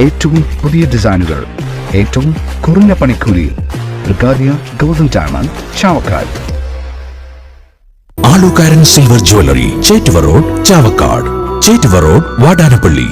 ഏറ്റവും പുതിയ ഡിസൈനുകൾ ഏറ്റവും കുറഞ്ഞ പണിക്കൂലി. ബ്രിഗാദിയ golden diamond Chavakkad. Alukkaran silver jewellery Chettuva road Chavakkad. Chettuva road Vadanappally.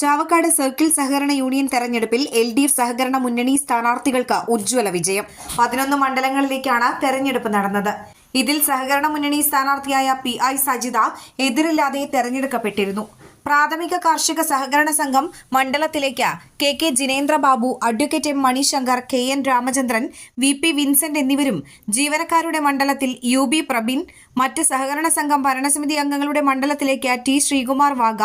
Chavakkad circle സഹകരണ യൂണിയൻ തെരഞ്ഞെടുപ്പിൽ എൽ ഡി എഫ് സഹകരണ മുന്നണി സ്ഥാനാർത്ഥികൾക്ക് ഉജ്ജ്വല വിജയം. പതിനൊന്ന് മണ്ഡലങ്ങളിലേക്കാണ് തെരഞ്ഞെടുപ്പ് നടന്നത്. ഇതിൽ സഹകരണ മുന്നണി സ്ഥാനാർത്ഥിയായ പി ഐ സജിത എതിരില്ലാതെ തെരഞ്ഞെടുക്കപ്പെട്ടിരുന്നു. പ്രാഥമിക കാർഷിക സഹകരണ സംഘം മണ്ഡലത്തിലേക്ക് K K Jinendra Babu advocate M Manishankar K N Ramachandran V P Vincent എന്നിവരും ജീവനക്കാരുടെ മണ്ഡലത്തിൽ യു ബി പ്രബീൻ മറ്റ് സഹകരണ സംഘം ഭരണസമിതി അംഗങ്ങളുടെ മണ്ഡലത്തിലേക്ക് ടി ശ്രീകുമാർ വാഗ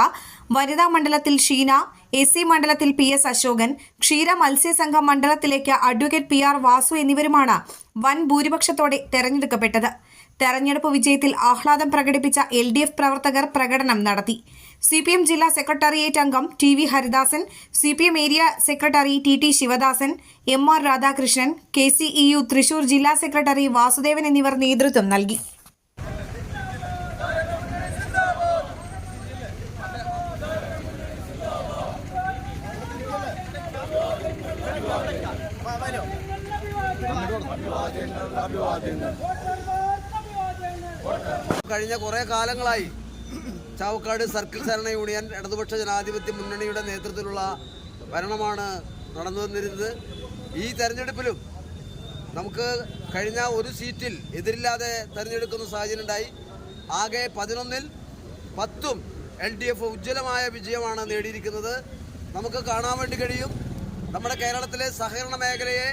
വനിതാ മണ്ഡലത്തിൽ ഷീന എസ് സി മണ്ഡലത്തിൽ പി എസ് അശോകൻ ക്ഷീര മത്സ്യസംഘം മണ്ഡലത്തിലേക്ക് അഡ്വക്കേറ്റ് പി ആർ വാസു എന്നിവരുമാണ് വൻ ഭൂരിപക്ഷത്തോടെ തെരഞ്ഞെടുക്കപ്പെട്ടത്. തെരഞ്ഞെടുപ്പ് വിജയത്തിൽ ആഹ്ലാദം പ്രകടിപ്പിച്ച എൽ ഡി എഫ് പ്രവർത്തകർ പ്രകടനം നടത്തി. സി പി എം ജില്ലാ സെക്രട്ടേറിയറ്റ് അംഗം T V Haridasan C P M area secretary T T Sivadasan M R Radhakrishnan K C E U Thrissur ജില്ലാ സെക്രട്ടറി വാസുദേവൻ എന്നിവർ നേതൃത്വം നൽകി. കഴിഞ്ഞ കുറേ കാലങ്ങളായി ചാവക്കാട് സർക്കിൾ സരണ യൂണിയൻ ഇടതുപക്ഷ ജനാധിപത്യ മുന്നണിയുടെ നേതൃത്വത്തിലുള്ള ഭരണമാണ് നടന്നു വന്നിരുന്നത് ഈ തെരഞ്ഞെടുപ്പിലും നമുക്ക് കഴിഞ്ഞ ഒരു സീറ്റിൽ എതിരില്ലാതെ തെരഞ്ഞെടുക്കുന്ന സാഹചര്യം ഉണ്ടായി. ആകെ പതിനൊന്നിൽ പത്തും എൽ ഡി എഫ് ഉജ്ജ്വലമായ വിജയമാണ് നേടിയിരിക്കുന്നത്. നമുക്ക് കാണാൻ വേണ്ടി കഴിയും. നമ്മുടെ കേരളത്തിലെ സഹകരണ മേഖലയെ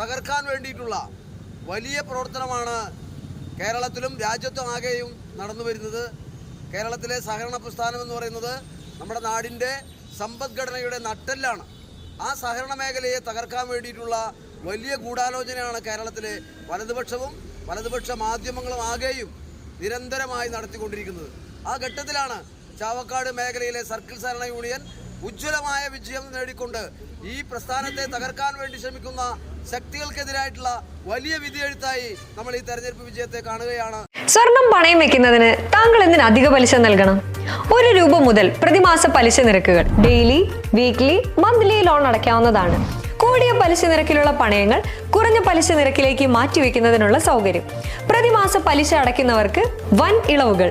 തകർക്കാൻ വേണ്ടിയിട്ടുള്ള വലിയ പ്രവർത്തനമാണ് കേരളത്തിലും രാജ്യത്തും ആകെയും നടന്നു വരുന്നത് കേരളത്തിലെ സഹകരണ പ്രസ്ഥാനം എന്ന് പറയുന്നത് നമ്മുടെ നാടിന്റെ സമ്പദ്ഘടനയുടെ നട്ടെല്ലാണ്. ആ സഹകരണ മേഖലയെ തകർക്കാൻ വേണ്ടിയിട്ടുള്ള വലിയ ഗൂഢാലോചനയാണ് കേരളത്തിലെ വലതുപക്ഷവും വലതുപക്ഷ മാധ്യമങ്ങളും ആകെയും നിരന്തരമായി നടത്തിക്കൊണ്ടിരിക്കുന്നത്. ആ ഘട്ടത്തിലാണ് ചാവക്കാട് മേഖലയിലെ സർക്കിൾ സഹകരണ യൂണിയൻ ഉജ്ജ്വലമായ വിജയം നേടിക്കൊണ്ട് ഈ പ്രസ്ഥാനത്തെ തകർക്കാൻ വേണ്ടി ശ്രമിക്കുന്ന ശക്തികൾക്കെതിരായിട്ടുള്ള വലിയ വിധിയെഴുത്തായി നമ്മൾ ഈ തെരഞ്ഞെടുപ്പ് വിജയത്തെ കാണുകയാണ്. സ്വർണം പണയം വെക്കുന്നതിന് താങ്കൾ എന്തിന് അധിക പലിശ നൽകണം? ഒരു രൂപ മുതൽ പ്രതിമാസ പലിശ നിരക്കുകൾ ഡെയിലി വീക്ക്ലി മന്ത്ലി ലോൺ അടയ്ക്കാവുന്നതാണ്. കൂടിയ പലിശ നിരക്കിലുള്ള പണയങ്ങൾ കുറഞ്ഞ പലിശ നിരക്കിലേക്ക് മാറ്റിവെക്കുന്നതിനുള്ള സൗകര്യം. പ്രതിമാസ പലിശ അടയ്ക്കുന്നവർക്ക് വൻ ഇളവുകൾ.